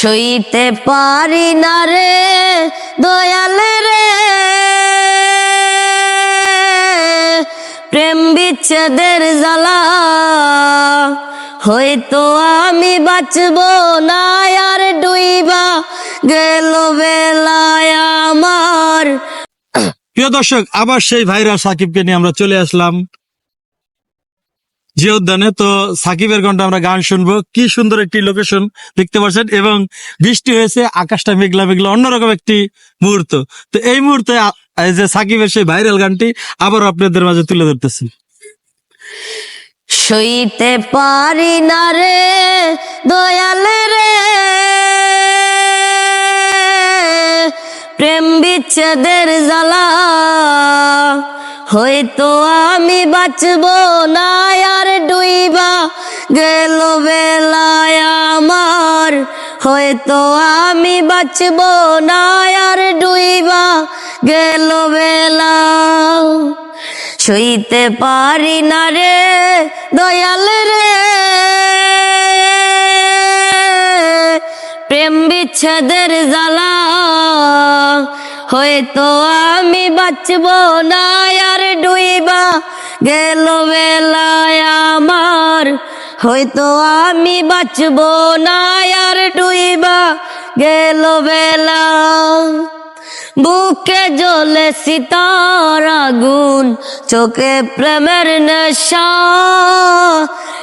সইতে পারি না রে দয়াল রে। প্রেম বিচ্ছেদের জ্বালা, হয়তো আমি বাঁচব না আর ডুইবা গেল বেলায় আমার। প্রিয় দর্শক, আবার সেই ভাইরা সাকিবকে নিয়ে আমরা চলে আসলাম। যে উদ্যানে তো সাকিবের ঘণ্টা আমরা গান শুনব। কি সুন্দর একটি লোকেশন দেখতে পাচ্ছেন এবং বৃষ্টি হয়েছে, আকাশটা মেঘলা মেঘলা, অন্যরকম একটি মুহূর্ত। তো এই মুহূর্তে যে সাকিবের সেই ভাইরাল গানটি আবার আপনাদের মাঝে তুলে ধরতেছি। সইতে পারি না রে, দয়াল রে। প্রেম বিচ্ছেদের জ্বালা, হয়তো আমি বাঁচব না ডুইবা গেল বেলায় আমার। হয়তো আমি বাঁচব না আর ডুইবা, গেল বেলা। সইতে পারি না রে দয়াল রে। প্রেম বিচ্ছেদের জ্বালা। হয়তো আমি বাঁচব না আর ডুইবা, গেল বেলায় হয়তো আমি বাঁচব না আর ডুইবা গেল বেলা। বুকে জ্বলে সিতার আগুন, চোখে প্রেমের নেশা।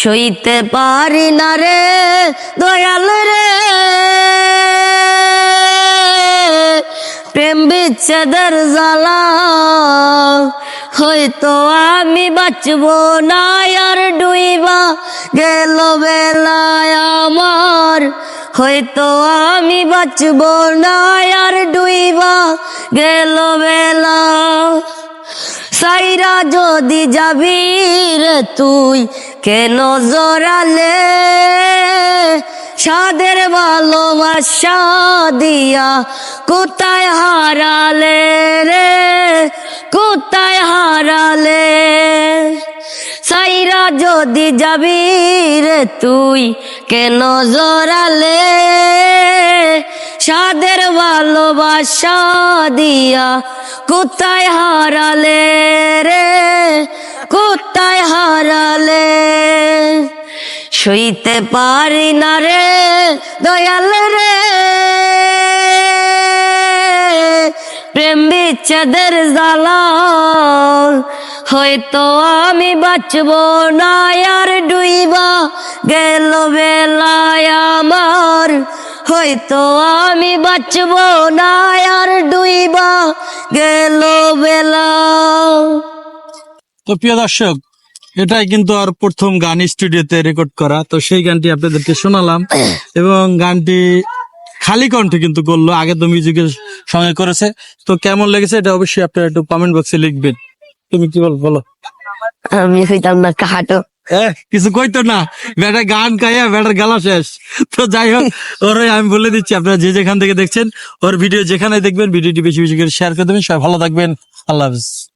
সইতে পারি না রে, দয়াল রে। প্রেম বিচ্ছেদের জ্বালা, হয়তো আমি বাঁচব না, আর ডুইবা গেল বেলায় আমার। হয়তো আমি বাঁচব না, আর ডুইবা গেল বেলা। সাইরা যদি যাবি রে তুই কেন জোরালে? সাদের ভালোবাসা দিয়া কোথায় হারালে রে? কোথায় হারালে? সাইরা যদি যাবি রে তুই কেন জোরালে? সাদের ভালোবাসা দিয়া কোথায় হারালে রে? কোথায় হারালে? সইতে পারি না রে, দয়াল রে। প্রেম বিচ্ছেদের জ্বালা হয়তো আমি বাঁচব না। আর ডুইবা গেল বেলায় আমার হয়তো আমি বাঁচব না আর ডুইবা গেল বেলা। তো প্রিয় দর্শক এটাই কিন্তু আর প্রথম গান স্টুডিওতে রেকর্ড করা। তো সেই গানটি আপনাদেরকে শোনালাম এবং গানটি খালি কণ্ঠে কিন্তু করল আগে তো মিউজিকের সঙ্গে করেছে। তো কেমন লেগেছে এটা অবশ্যই আপনারা একটু কমেন্ট বক্সে লিখবেন। তুমি কি বল বলো। আমি হইতাম না কাহাটো। কিছু কইতো না। বেটা গান কাইয়া বেটার গালা শেষ। তো যাই হোক, ওর আমি বলে দিচ্ছি, আপনারা যে যেখান থেকে দেখছেন, ওর ভিডিও যেখানে দেখবেন, ভিডিওটি বেশি বেশি করে শেয়ার করে দেবেন। সবাই ভালো থাকবেন। আল্লাহ হাফিজ।